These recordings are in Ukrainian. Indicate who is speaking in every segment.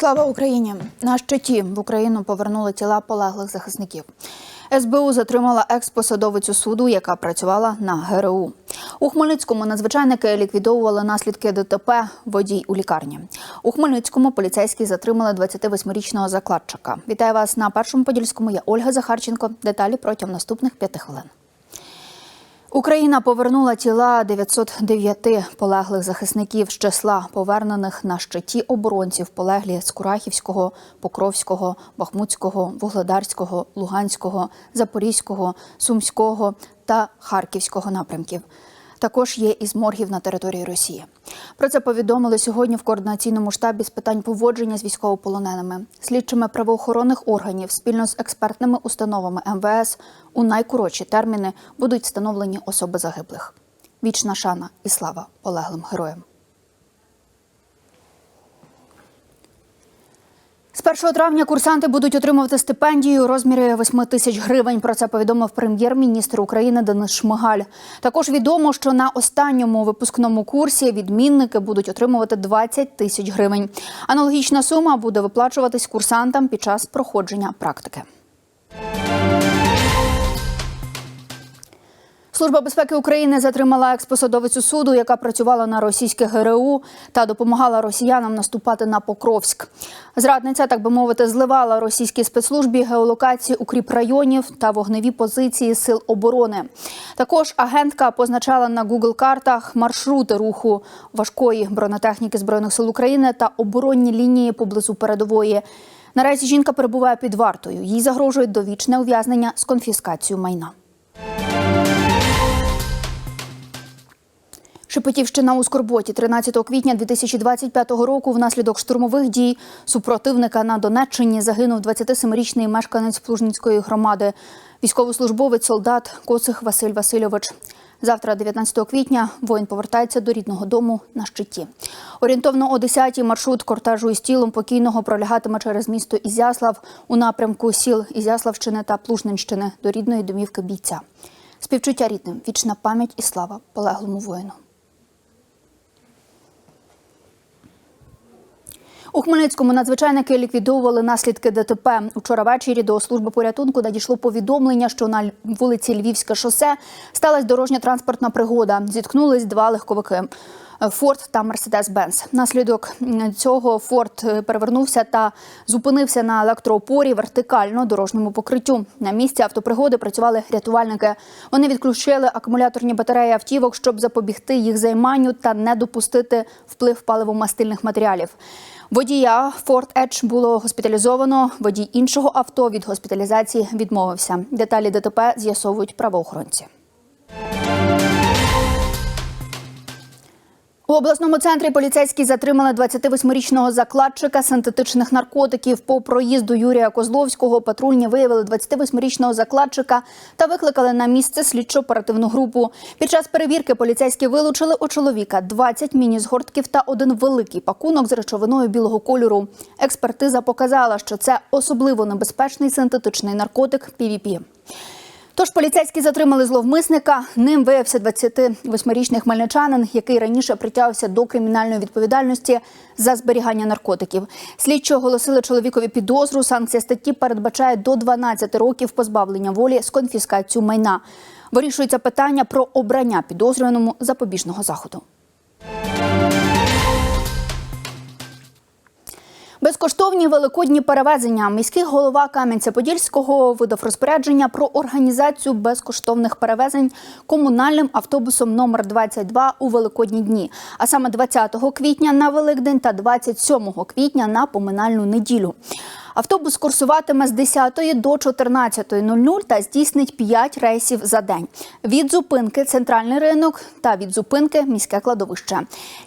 Speaker 1: Слава Україні! На щиті в Україну повернули тіла полеглих захисників. СБУ затримала екс-посадовицю суду, яка працювала на ГРУ. У Хмельницькому надзвичайники ліквідовували наслідки ДТП водій у лікарні. У Хмельницькому поліцейські затримали 28-річного закладчика. Вітаю вас на першому подільському. Я Ольга Захарченко. Деталі протягом наступних п'яти хвилин. Україна повернула тіла 909 полеглих захисників з числа повернених на щиті оборонців полеглі з Курахівського, Покровського, Бахмутського, Вугледарського, Луганського, Запорізького, Сумського та Харківського напрямків. Також є із моргів на території Росії. Про це повідомили сьогодні в координаційному штабі з питань поводження з військовополоненими, слідчими правоохоронних органів спільно з експертними установами МВС у найкоротші терміни будуть встановлені особи загиблих. Вічна шана і слава полеглим героям. З 1 травня курсанти будуть отримувати стипендію у розмірі 8 тисяч гривень. Про це повідомив прем'єр-міністр України Денис Шмигаль. Також відомо, що на останньому випускному курсі відмінники будуть отримувати 20 тисяч гривень. Аналогічна сума буде виплачуватись курсантам під час проходження практики. Служба безпеки України затримала експосадовицю суду, яка працювала на російське ГРУ та допомагала росіянам наступати на Покровськ. Зрадниця, так би мовити, зливала російській спецслужбі геолокації укріпрайонів та вогневі позиції сил оборони. Також агентка позначала на Google картах маршрути руху важкої бронетехніки збройних сил України та оборонні лінії поблизу передової. Наразі жінка перебуває під вартою. Їй загрожує довічне ув'язнення з конфіскацією майна. Шепетівщина у Скорботі 13 квітня 2025 року внаслідок штурмових дій супротивника на Донеччині загинув 27-річний мешканець Плужницької громади, військовослужбовець солдат Коцих Василь Васильович. Завтра, 19 квітня, воїн повертається до рідного дому на щиті. Орієнтовно о 10-й маршрут кортежу із тілом покійного пролягатиме через місто Ізяслав у напрямку сіл Ізяславщини та Плужненщини до рідної домівки бійця. Співчуття рідним, вічна пам'ять і слава полеглому воїну. У Хмельницькому надзвичайники ліквідовували наслідки ДТП. Учора ввечері до служби порятунку надійшло повідомлення, що на вулиці Львівське шосе сталася дорожня транспортна пригода. Зіткнулись два легковики. Форд та Мерседес Бенц. Наслідок цього Форд перевернувся та зупинився на електроопорі вертикально дорожньому покриттю. На місці автопригоди працювали рятувальники. Вони відключили акумуляторні батареї автівок, щоб запобігти їх займанню та не допустити вплив паливомастильних матеріалів. Водія Ford Edge було госпіталізовано. Водій іншого авто від госпіталізації відмовився. Деталі ДТП з'ясовують правоохоронці. У обласному центрі поліцейські затримали 28-річного закладчика синтетичних наркотиків. По проїзду Юрія Козловського патрульні виявили 28-річного закладчика та викликали на місце слідчо-оперативну групу. Під час перевірки поліцейські вилучили у чоловіка 20 міні-згортків та один великий пакунок з речовиною білого кольору. Експертиза показала, що це особливо небезпечний синтетичний наркотик PVP. Тож поліцейські затримали зловмисника. Ним виявився 28-річний хмельничанин, який раніше притягався до кримінальної відповідальності за зберігання наркотиків. Слідчі оголосили чоловікові підозру. Санкція статті передбачає до 12 років позбавлення волі з конфіскацією майна. Вирішується питання про обрання підозрюваному запобіжного заходу. Безкоштовні великодні перевезення. Міський голова Кам'янця-Подільського видав розпорядження про організацію безкоштовних перевезень комунальним автобусом номер 22 у великодні дні, а саме 20 квітня на Великдень та 27 квітня на поминальну неділю. Автобус курсуватиме з 10 до 14.00 та здійснить 5 рейсів за день. Від зупинки центральний ринок та від зупинки міське кладовище.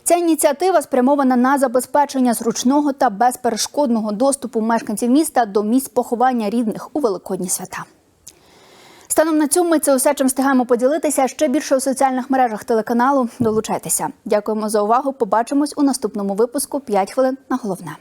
Speaker 1: Ця ініціатива спрямована на забезпечення зручного та безперешкодного доступу мешканців міста до місць поховання рідних у великодні свята. Станом на цьому ми це усе, чим встигаємо поділитися. Ще більше у соціальних мережах телеканалу. Долучайтеся. Дякуємо за увагу. Побачимось у наступному випуску. «5 хвилин на головне.